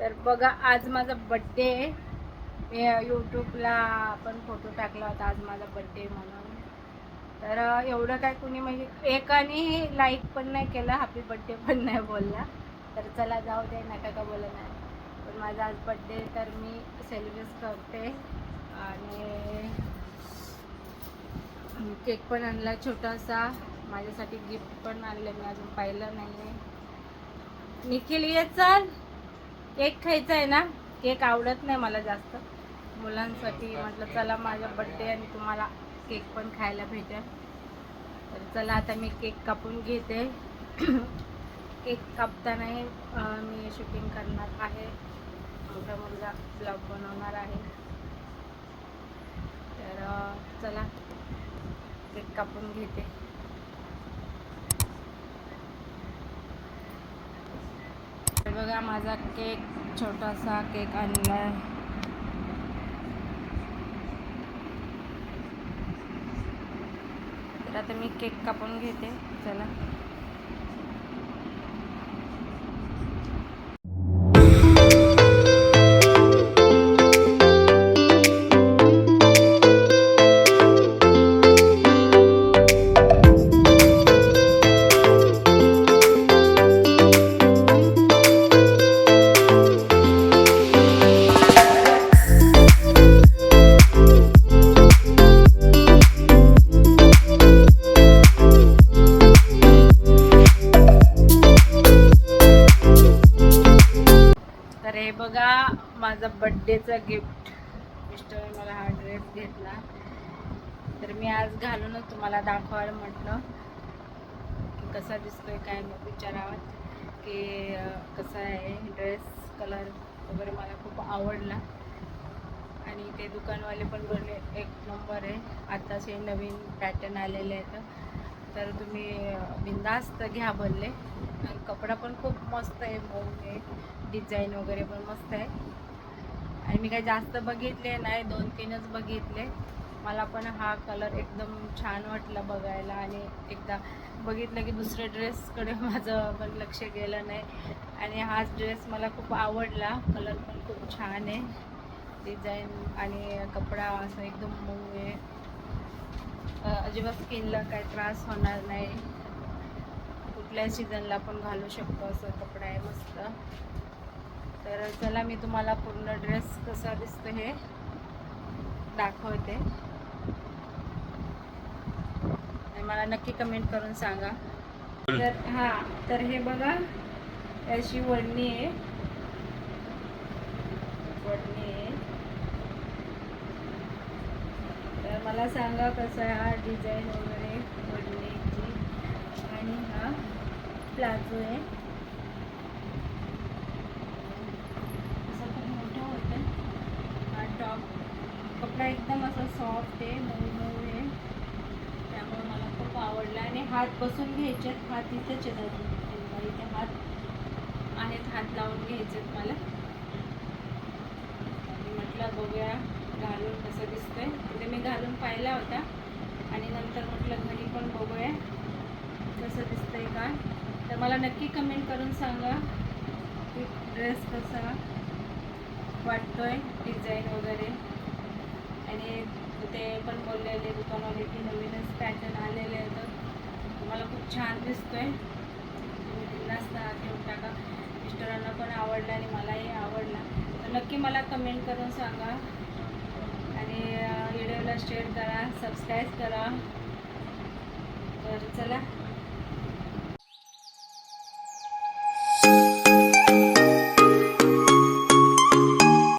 तर बघा आज माझा बड्डे आहे. मी यूट्यूबला आपण फोटो टाकला होता आज माझा बड्डे म्हणून. तर एवढं काय कुणी म्हणजे एकाने लाईक पण नाही केलं हॅपी बड्डे पण नाही बोलला. तर चला जाऊ दे नका का बोला नाही पण माझा आज बड्डे तर मी सेलिब्रेट करते. आणि केक पण आणला छोटासा. माझ्यासाठी गिफ्ट पण आणलं मी अजून पाहिलं नाही आहे निखिल ये चल. केक खायचा आहे ना केक आवडत नाही मला जास्त. मुलांसाठी म्हटलं चला माझा बड्डे आणि तुम्हाला केक पण खायला भेटेल. तर चला आता मी केक कापून घेते. केक कापतानाही मी शूटिंग करणार आहे. मोठा मुलगा ब्लॉग बनवणार आहे. तर चला केक कापून घेते तर बघा माझा केक छोटासा केक आणला आहे तर आता मी केक कापून घेते. चला. बघा माझा बड्डेचं गिफ्ट मिस्टरने मला हा ड्रेस घेतला. तर मी आज घालूनच तुम्हाला दाखवायला म्हटलं. की कसा दिसतोय काय मग विचारावं. की कसा आहे ड्रेस कलर वगैरे मला खूप आवडला. आणि ते दुकानवाले पण बोलले एक नंबर आहे. आताच हे नवीन पॅटर्न आलेले आहेत. तर तुम्ही बिंदास्त बिनधास्त घ्या बोलले आणि कपडा पण खूप मस्त आहे मऊ आहे. डिझाईन वगैरे पण मस्त आहे. आणि मी काही जास्त बघितले नाही दोन तीनच बघितले. मला पण हा कलर एकदम छान वाटला बघायला. आणि एकदा बघितलं की दुसऱ्या ड्रेसकडे माझं पण लक्ष गेलं नाही. आणि हाच ड्रेस मला खूप आवडला. कलर पण खूप छान आहे. डिझाईन आणि कपडा असं एकदम मऊ आहे. अजिबात स्किनला काही त्रास होणार नाही. कुठल्याही सीझनला आपण घालू शकतो असं कपडा आहे मस्त. तर चला मी तुम्हाला पूर्ण ड्रेस कसा दिसतो हे दाखवते. मला नक्की कमेंट करून सांगा. तर हां तर हे बघा अशी वडणी आहे. वडणी आहे तर मला सांगा कसं आहे हा डिझाईन वगैरे वडणीची आणि हा प्लाझो आहे. असं खूप मोठं होतं. हा टॉप कपडा एकदम असा सॉफ्ट आहे मऊ मऊ आहे. त्यामुळे मला खूप आवडला. आणि हात बसून घ्यायचे हात इथेच येतात इथे हात आहेत. हात लावून घ्यायचे मला. म्हटलं बघूया. घालून कसं दिसतंय. तिथे मी घालून पाहिला होता. आणि नंतर म्हटलं घरी पण बघूया कसं दिसतंय का तर मला नक्की कमेंट करून सांगा की ड्रेस कसा वाटतोय डिझाईन वगैरे. आणि ते पण बोललेले दुकानवाले की नवीनच पॅटर्न आलेले आहेत. तर मला खूप छान दिसतोय. तुम्ही बिनधास्त घेऊन टाका. मिस्टरांना पण आवडला आणि मलाही आवडला. तर नक्की मला कमेंट करून सांगा. आणि व्हिडिओला शेअर करा सबस्क्राईब करा. तर चला.